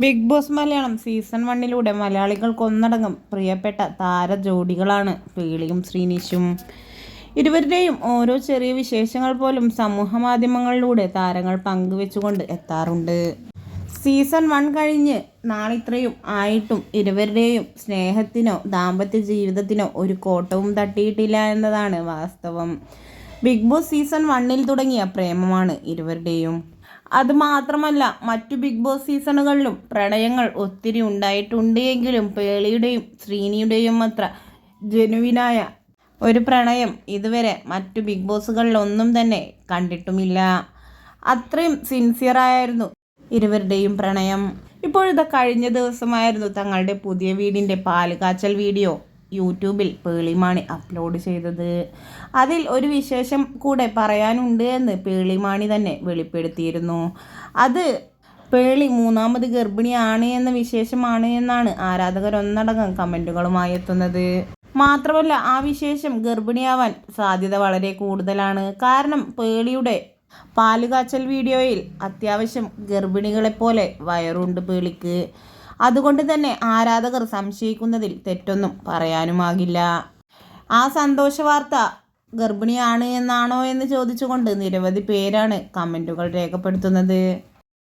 Big boss Malayalam season വണ്ണിലൂടെ മലയാളികൾക്ക് ഒന്നടങ്കം പ്രിയപ്പെട്ട താര ജോഡികളാണ് പീളിയും ശ്രീനിഷും. ഇരുവരുടെയും ഓരോ ചെറിയ വിശേഷങ്ങൾ പോലും സമൂഹ മാധ്യമങ്ങളിലൂടെ താരങ്ങൾ പങ്കുവെച്ചുകൊണ്ട് എത്താറുണ്ട്. സീസൺ വൺ കഴിഞ്ഞ് നാളിത്രയും ആയിട്ടും ഇരുവരുടെയും സ്നേഹത്തിനോ ദാമ്പത്യ ജീവിതത്തിനോ ഒരു കോട്ടവും തട്ടിയിട്ടില്ല എന്നതാണ് വാസ്തവം. ബിഗ് ബോസ് സീസൺ വണ്ണിൽ തുടങ്ങിയ പ്രേമമാണ് ഇരുവരുടെയും. അതുമാത്രമല്ല മറ്റു ബിഗ് ബോസ് സീസണുകളിലും പ്രണയങ്ങൾ ഒത്തിരി ഉണ്ടായിട്ടുണ്ട് എങ്കിലും പേളിയുടെയും ശ്രീനിയുടെയും അത്ര ജനുവിനായ ഒരു പ്രണയം ഇതുവരെ മറ്റു ബിഗ് ബോസുകളിലൊന്നും തന്നെ കണ്ടിട്ടുമില്ല. അത്രയും സിൻസിയറായിരുന്നു ഇരുവരുടെയും പ്രണയം. ഇപ്പോഴത്തെ കഴിഞ്ഞ ദിവസമായിരുന്നു തങ്ങളുടെ പുതിയ വീടിന്റെ പാലുകാച്ചൽ വീഡിയോ. യൂട്യൂബിൽ പേളിമാണി അപ്ലോഡ് ചെയ്തത്. അതിൽ ഒരു വിശേഷം കൂടെ പറയാനുണ്ട് എന്ന് പേളിമാണി തന്നെ വെളിപ്പെടുത്തിയിരുന്നു. അത് പേളി മൂന്നാമത് ഗർഭിണിയാണ് എന്ന വിശേഷമാണ് എന്നാണ് ആരാധകർ ഒന്നടങ്കം കമന്റുകളുമായി എത്തുന്നത്. മാത്രമല്ല ആ വിശേഷം ഗർഭിണിയാവാൻ സാധ്യത വളരെ കൂടുതലാണ്. കാരണം പേളിയുടെ പാലുകാച്ചൽ വീഡിയോയിൽ അത്യാവശ്യം ഗർഭിണികളെപ്പോലെ വയറുണ്ട് പേളിക്ക്. അതുകൊണ്ട് തന്നെ ആരാധകർ സംശയിക്കുന്നതിൽ തെറ്റൊന്നും പറയാനുമാകില്ല. ആ സന്തോഷ വാർത്ത ഗർഭിണിയാണ് എന്നാണോ എന്ന് ചോദിച്ചുകൊണ്ട് നിരവധി പേരാണ് കമന്റുകൾ രേഖപ്പെടുത്തുന്നത്.